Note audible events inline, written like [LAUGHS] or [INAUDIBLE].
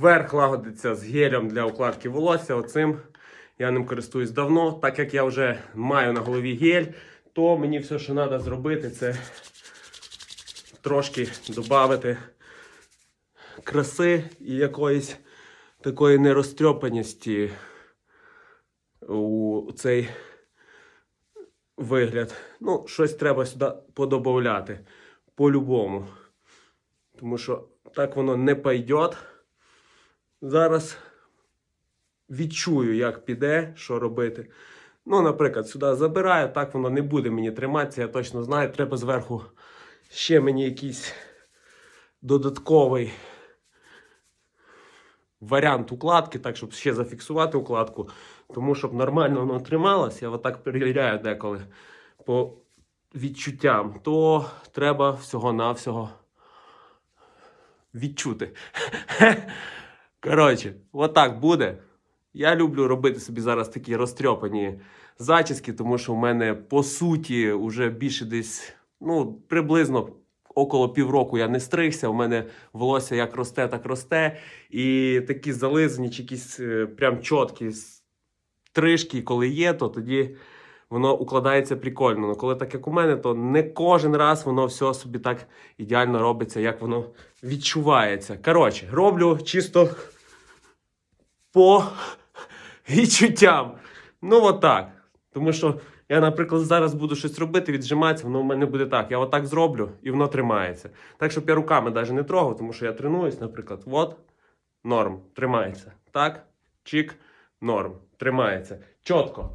Верх лагодиться з гелем для укладки волосся. Оцим я ним користуюсь давно. Так як я вже маю на голові гель, то мені все, що треба зробити, це трошки додати краси і якоїсь такої нерозтрьопаності у цей вигляд. Ну, щось треба сюди подобавляти. По-любому. Тому що так воно не пойдет. Зараз відчую, як піде, що робити. Ну, наприклад, сюди забираю, так воно не буде мені триматися, я точно знаю. Треба зверху ще мені якийсь додатковий варіант укладки, так, щоб ще зафіксувати укладку. Тому щоб нормально воно трималось, я отак перевіряю деколи по відчуттям, то треба всього-навсього відчути. [LAUGHS] Коротше, отак буде. Я люблю робити собі зараз такі розтрьопані зачіски, тому що в мене по суті вже більше десь, ну, приблизно около півроку я не стригся. У мене волосся як росте, так росте. І такі зализані, чи якісь е, прям чіткі стрижки, коли є, то тоді воно укладається прикольно. Ну, коли так як у мене, то не кожен раз воно все собі так ідеально робиться, як воно відчувається. Коротше, роблю чисто по відчуттям. Ну, отак. Тому що я, наприклад, зараз буду щось робити, віджиматися, воно в мене буде так. Я отак зроблю і воно тримається. Так, щоб я руками навіть не трогав, тому що я тренуюсь, наприклад, от, норм, тримається. Так, чик, норм, тримається. Чітко.